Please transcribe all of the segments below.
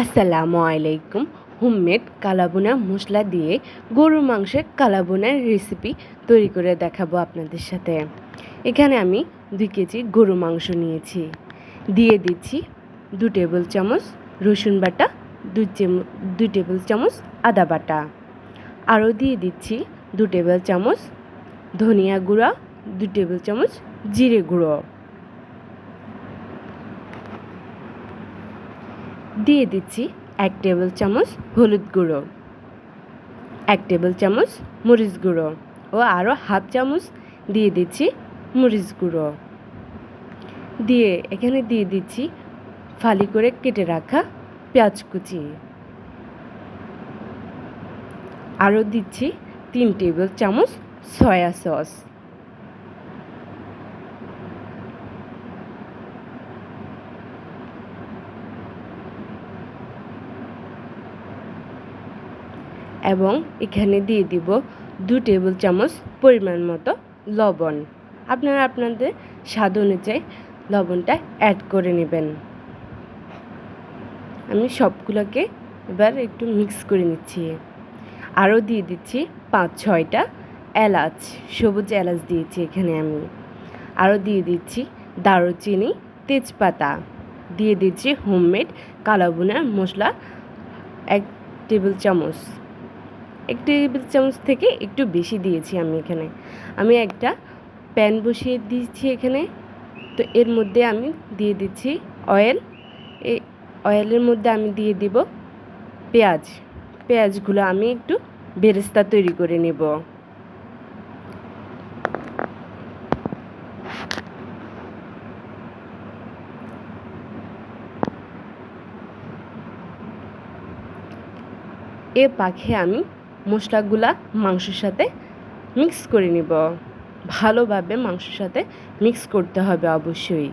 আসসালামু আলাইকুম। হোমমেড কালাবোনা মশলা দিয়ে গরুর মাংসের কালাবোনার রেসিপি তৈরি করে দেখাবো আপনাদের সাথে। এখানে আমি দুই কেজি গরু মাংস নিয়েছি। দিয়ে দিচ্ছি দু টেবিল চামচ রসুন বাটা দুই টেবিল চামচ আদা বাটা। আরও দিয়ে দিচ্ছি দু টেবিল চামচ ধনিয়া গুঁড়া, দু টেবিল চামচ জিরে গুঁড়ো। দিয়ে দিচ্ছি এক টেবিল চামচ হলুদ গুঁড়ো, এক টেবিল চামচ মরিচ গুঁড়ো ও আরও হাফ চামচ দিয়ে দিচ্ছি মরিচ গুঁড়ো। দিয়ে এখানে দিয়ে দিচ্ছি ফালি করে কেটে রাখা পেঁয়াজ কুচি। আরও দিচ্ছি তিন টেবিল চামচ সয়া সস। এবং এখানে দিয়ে দিব দু টেবিল চামচ পরিমাণ মতো লবণ। আপনারা আপনাদের স্বাদ অনুযায়ী লবণটা অ্যাড করে নেবেন। আমি সবগুলোকে এবার একটু মিক্স করে নিচ্ছি। আরও দিয়ে দিচ্ছি পাঁচ, ছয়টা এলাচ, সবুজ এলাচ দিয়েছি এখানে আমি। আরও দিয়ে দিচ্ছি দারুচিনি, তেজপাতা। দিয়ে দিচ্ছি হোমমেড কালাবুনার মশলা এক টেবিল চামচ। এক টেবিল চামচ থেকে একটু বেশি দিয়েছি আমি এখানে। আমি একটা প্যান বসিয়ে দিয়েছি এখানে। তো এর মধ্যে আমি দিয়ে দিচ্ছি অয়েল। এই অয়েলের মধ্যে আমি দিয়ে দিব পেঁয়াজ। পেঁয়াজগুলো আমি একটু বেরেস্তা তৈরি করে নেব। এ পাখে আমি মশলাগুলা মাংসের সাথে মিক্স করে নিব। ভালোভাবে মাংসের সাথে মিক্স করতে হবে অবশ্যই।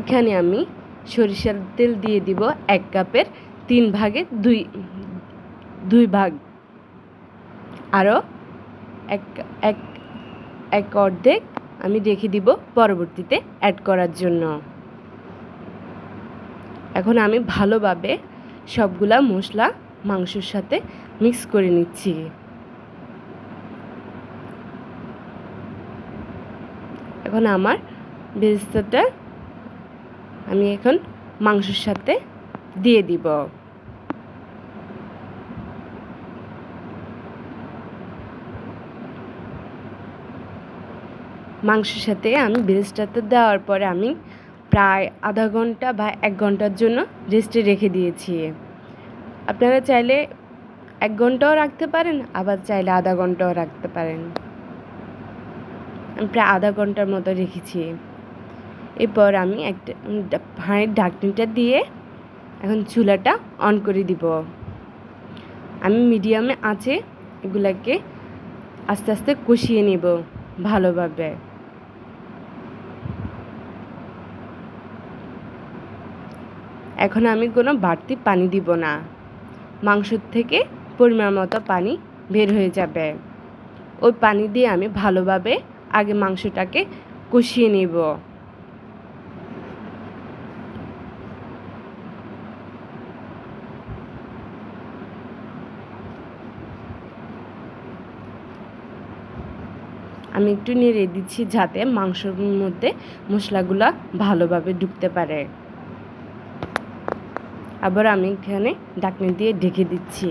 এখানে আমি সরিষার তেল দিয়ে দিব এক কাপের তিন ভাগে দুই দুই ভাগ। আরও এক এক এক অর্ধেক আমি রেখে দিব পরবর্তীতে অ্যাড করার জন্য। এখন আমি ভালোভাবে সবগুলা মশলা, মাংসের সাথে মিক্স করে নিচ্ছি। এখন আমার বেরেস্তাটা আমি এখন মাংসের সাথে দিয়ে দিব। মাংসের সাথে আমি বেরেস্তাটা দেওয়ার পরে আমি প্রায় আধা ঘণ্টা বা এক ঘণ্টার জন্য রেস্টে রেখে দিয়েছি। আপনারা চাইলে এক ঘন্টাও রাখতে পারেন, আবার চাইলে আধা ঘন্টাও রাখতে পারেন। আমি প্রায় আধা ঘণ্টার মতো রেখেছি। এরপর আমি একটা হাঁড়ির ঢাকনিটা দিয়ে এখন চুলাটা অন করে দিব। আমি মিডিয়ামে আছে এগুলাকে আস্তে আস্তে কষিয়ে নেব ভালোভাবে। এখন আমি কোনো বাড়তি পানি দিব না। মাংসর থেকে পরিমাণ মতো পানি বের হয়ে যাবে। ওই পানি দিয়ে আমি ভালোভাবে আগে মাংসটাকে কষিয়ে নেব। আমি একটু নেড়ে দিচ্ছি যাতে মাংসর মধ্যে মশলাগুলো ভালোভাবে ঢুকতে পারে। আবার আমি এখানে ডাকনি দিয়ে ঢেকে দিচ্ছি।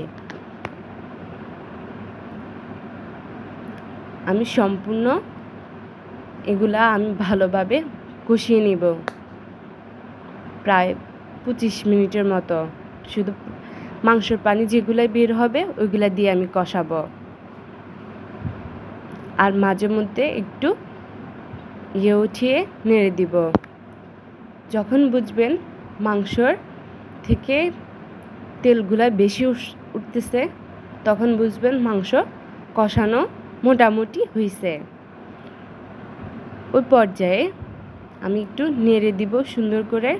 আমি সম্পূর্ণ এগুলা আমি ভালোভাবে কষিয়ে নিব। প্রায় পঁচিশ মিনিটের মতো। শুধু মাংসর পানি যেগুলো বের হবে, ওইগুলা দিয়ে আমি কষাবো। আর মাঝে মধ্যে একটু ইয়ে উঠিয়ে নেড়ে দিব। যখন বুঝবেন মাংসর থেকে তেলগুলা বেশি উঠতেছে, তখন বুঝবেন মাংস কষানো মোটামুটি হয়েছে ওই পর্যায়ে আমি একটু নেড়ে দিব সুন্দর করে।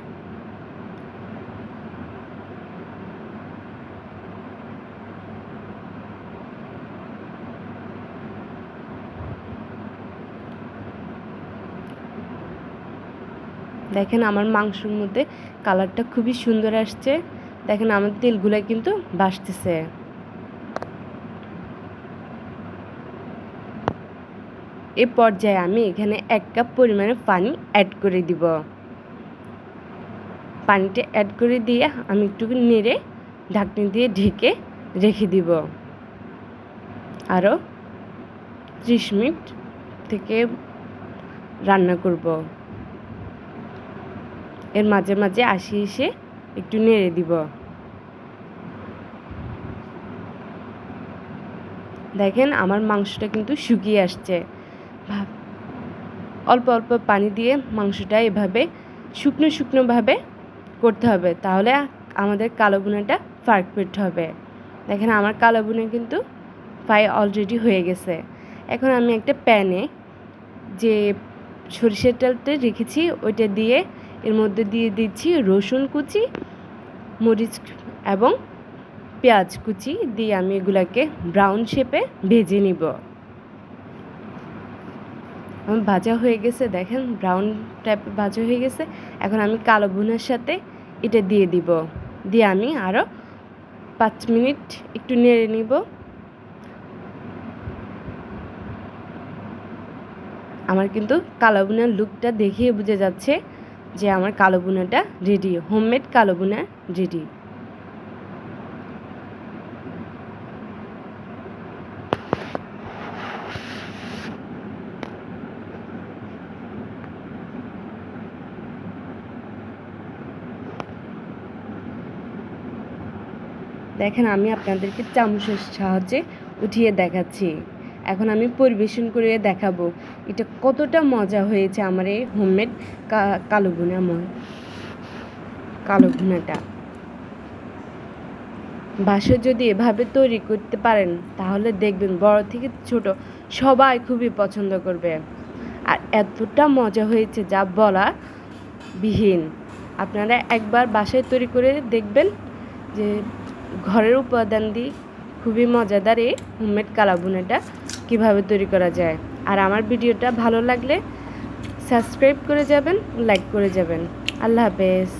দেখেন আমার মাংসের মধ্যে কালারটা খুবই সুন্দর আসছে। দেখেন আমার তেলগুলো কিন্তু বাসতেছে। এ পর্যায়ে আমি এখানে এক কাপ পরিমাণে পানি অ্যাড করে দিব। পানিটা অ্যাড করে দিয়ে আমি একটু নেড়ে ঢাকনি দিয়ে ঢেকে রেখে দিব। আরও ত্রিশ মিনিট থেকে রান্না করব। এর মাঝে মাঝে আসি এসে একটু নেড়ে দিব। দেখেন আমার মাংসটা কিন্তু শুকিয়ে আসছে। অল্প অল্প পানি দিয়ে মাংসটা এভাবে শুকনো শুকনোভাবে করতে হবে, তাহলে আমাদের কালো বুনাটা পারফেক্ট হবে। দেখেন আমার কালো বুনা কিন্তু ফ্রাই অলরেডি হয়ে গেছে। এখন আমি একটা প্যানে যে সরিষার তেলটা রেখেছি, ওইটা দিয়ে এর মধ্যে দিয়ে দিচ্ছি রসুন কুচি, মরিচ এবং পেঁয়াজ কুচি দিয়ে আমি এগুলাকে ব্রাউন শেপে ভেজে নিব। আমার ভাজা হয়ে গেছে, দেখেন ব্রাউন টাইপের ভাজা হয়ে গেছে। এখন আমি কালো ভুনার সাথে এটা দিয়ে দিব। দিয়ে আমি আরও পাঁচ মিনিট একটু নেড়ে নিব। আমার কিন্তু কালো বুনার লুকটা দেখিয়ে বুঝে যাচ্ছে। যে আমার কালো বুনাটা রেডি হোমমেড কালো বুনা রেডি দেখেন, আমি আপনাদেরকে চামচের সাহায্যে উঠিয়ে দেখাচ্ছি। এখন আমি পরিবেশন করে দেখাবো। এটা কতটা মজা হয়েছে আমার এই হোমমেড কালো ভুনা ময়। কালো ভুনাটা। বাসায় যদি এভাবে তৈরি করতে পারেন, তাহলে দেখবেন বড় থেকে ছোট সবাই খুবই পছন্দ করবে। আর এতটা মজা হয়েছে যা বলা বিহীন। আপনারা একবার বাসায় তৈরি করে দেখবেন যে ঘরের উপাদান দিয়ে খুবই মজাদার এই হোমমেড কালাবুনাটা কীভাবে তৈরি করা যায়। আর আমার ভিডিওটা ভালো লাগলে সাবস্ক্রাইব করে যাবেন, লাইক করে যাবেন। আল্লাহ হাফেজ।